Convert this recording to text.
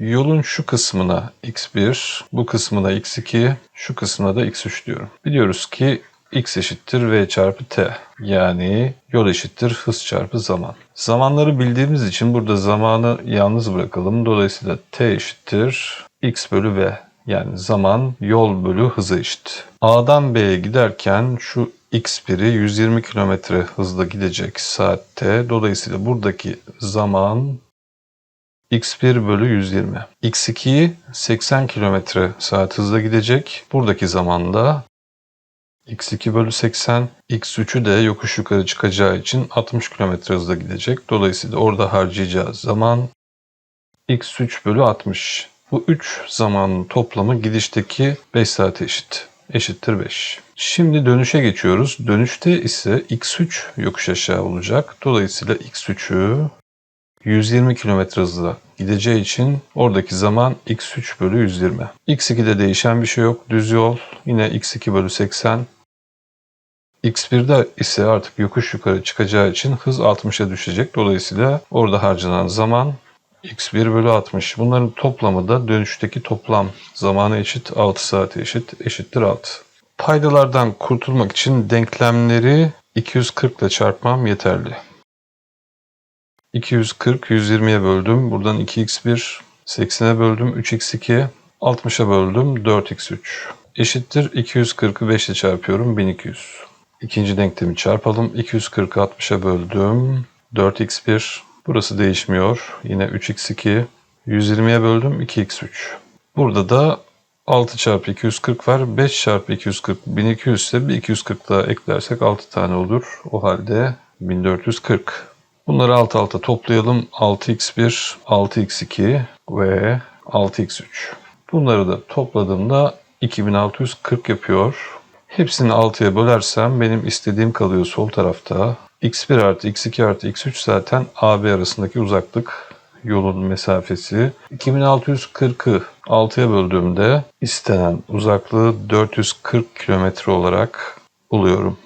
Yolun şu kısmına x1, bu kısmına x2, şu kısmına da x3 diyorum. Biliyoruz ki x eşittir v çarpı t. Yani yol eşittir hız çarpı zaman. Zamanları bildiğimiz için burada zamanı yalnız bırakalım. Dolayısıyla t eşittir x bölü v. Yani zaman yol bölü hıza eşit. A'dan B'ye giderken şu x1'i 120 km hızla gidecek saatte. Dolayısıyla buradaki zaman x1 bölü 120. x2'yi 80 km saat hızla gidecek. Buradaki zamanda x2 bölü 80, x3'ü de yokuş yukarı çıkacağı için 60 km hızla gidecek. Dolayısıyla orada harcayacağı zaman x3 bölü 60. Bu 3 zamanın toplamı gidişteki 5 saate eşit. Eşittir 5. Şimdi dönüşe geçiyoruz. Dönüşte ise x3 yokuş aşağı olacak. Dolayısıyla x3'ü 120 km hızla gideceği için oradaki zaman x3 bölü 120. x2'de değişen bir şey yok. Düz yol. Yine x2 bölü 80. x1'de ise artık yokuş yukarı çıkacağı için hız 60'a düşecek. Dolayısıyla orada harcanan zaman x1 bölü 60. Bunların toplamı da dönüşteki toplam zamanı eşit 6 saate eşit eşittir 6. Paydalardan kurtulmak için denklemleri 240 ile çarpmam yeterli. 240 120'ye böldüm. Buradan 2x1 80'e böldüm. 3x2 60'a böldüm. 4x3 eşittir 240'ı 5 ile çarpıyorum 1200. İkinci denklemi çarpalım. 240'ı 60'a böldüm. 4x1 burası değişmiyor. Yine 3x2 120'ye böldüm 2x3. Burada da 6 çarpı 240 var. 5 çarpı 240 1200 ise bir 240 daha eklersek 6 tane olur. O halde 1440. Bunları alt alta toplayalım. 6x1, 6x2 ve 6x3. Bunları da topladığımda 2640 yapıyor. Hepsini 6'ya bölersem benim istediğim kalıyor sol tarafta. x1 artı x2 artı x3 zaten AB arasındaki uzaklık yolun mesafesi. 2640'ı 6'ya böldüğümde istenen uzaklığı 440 kilometre olarak buluyorum.